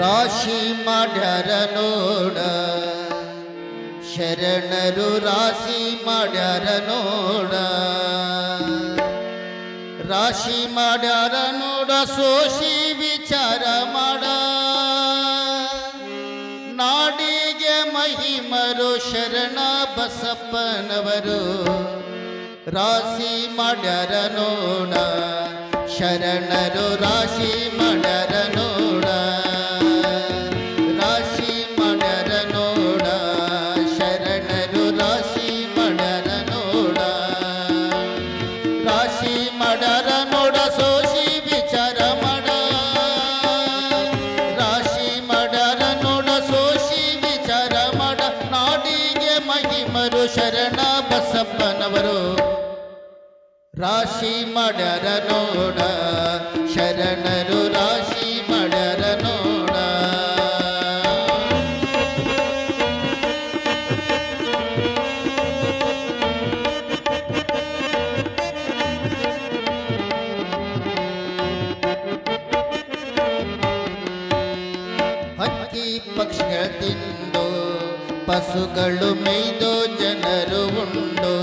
ರಾಶಿ ಮಾಡ್ಯಾರ ನೋಡ. ಶರಣರು ರಾಶಿ ಮಾಡ್ಯಾರ ನೋಡ. ರಾಶಿ ಮಾಡ್ಯಾರ ನೋಡ ಸೋಷಿ ವಿಚಾರ ಮಾಡ. ನಾಡಿಗೆ ಮಹಿಮರು ಶರಣ ಬಸಪ್ಪನವರು. ರಾಶಿ ಮಾಡ್ಯಾರ ನೋಡ. ಶರಣರು ರಾಶಿ ಮಾಡ್ಯಾರ ನೋಡ. ಶರಣ ಬಸಪ್ಪನವರು. ರಾಶಿ ಮಡರ ನೋಡ ಶರಣರು ರಾಶಿ ಮಡರ ನೋಡ. ಹಕ್ಕಿ ಪಕ್ಷಿಗಳ ತಿಂದು ಪಶುಗಳು ಮೇಯ್ದು ಜನರು ಉಂಡು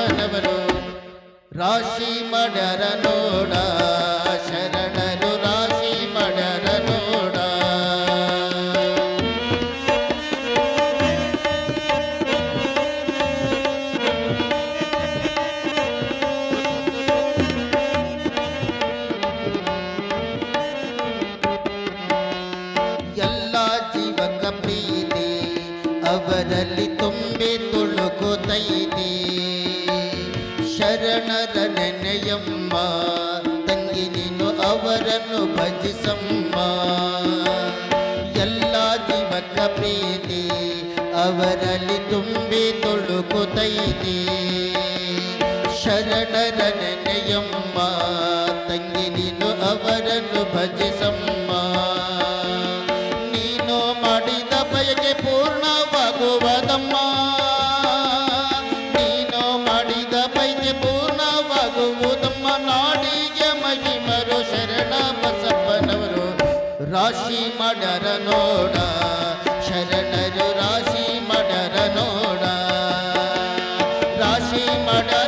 ಬಸಪ್ಪನವರು ರಾಶಿ ಮಡರ ನೋಡ ಶರಣರು ರಾಶಿ ಮಡರ ನೋಡ. ಎಲ್ಲ ಜೀವಕ ಪ್ರೀತಿ ಅವರಲ್ಲಿ ತುಂಬಿ ತುಳುಕುತ್ತೈತಿ ಶರಣರ ನೆನೆಯಮ್ಮ, ತಂಗಿ ನೀನು ಅವರನ್ನು ಭಜಿಸಮ್ಮ. ಎಲ್ಲ ಜೀವಕ ಪ್ರೀತಿ ಅವರಲ್ಲಿ ತುಂಬಿ ತೊಳುಕುತೈತಿ. ಶರಣರ ನೆನೆಯಮ್ಮ, ತಂಗಿ ನೀನು ಅವರನ್ನು ಭಜಿಸಮ್ಮ. ರಾಶಿ ಮಾಡರ ನೋಡ ಶರಣರು ರಾಶಿ ಮಾಡರ ನೋಡ. ರಾಶಿ ಸೋ